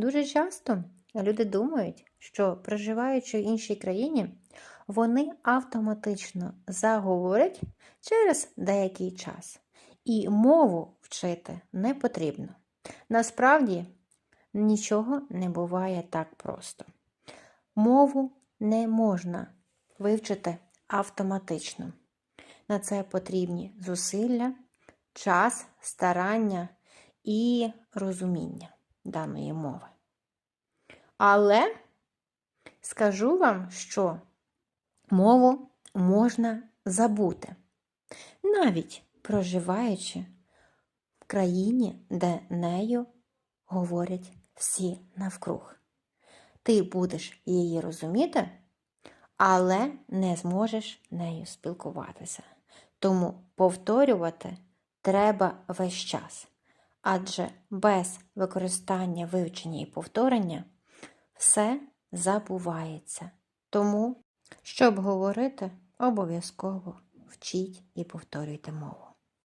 Дуже часто люди думають, що проживаючи в іншій країні, вони автоматично заговорять через деякий час, і мову вчити не потрібно. Насправді нічого не буває так просто. Мову не можна вивчити автоматично. На це потрібні зусилля, час, старання і розуміння даної мови. Але скажу вам, що мову можна забути, навіть проживаючи в країні, де нею говорять всі навкруг. Ти будеш її розуміти, але не зможеш нею спілкуватися. Тому повторювати треба весь час. Адже без використання вивчення і повторення все забувається. Тому, щоб говорити, обов'язково вчіть і повторюйте мову.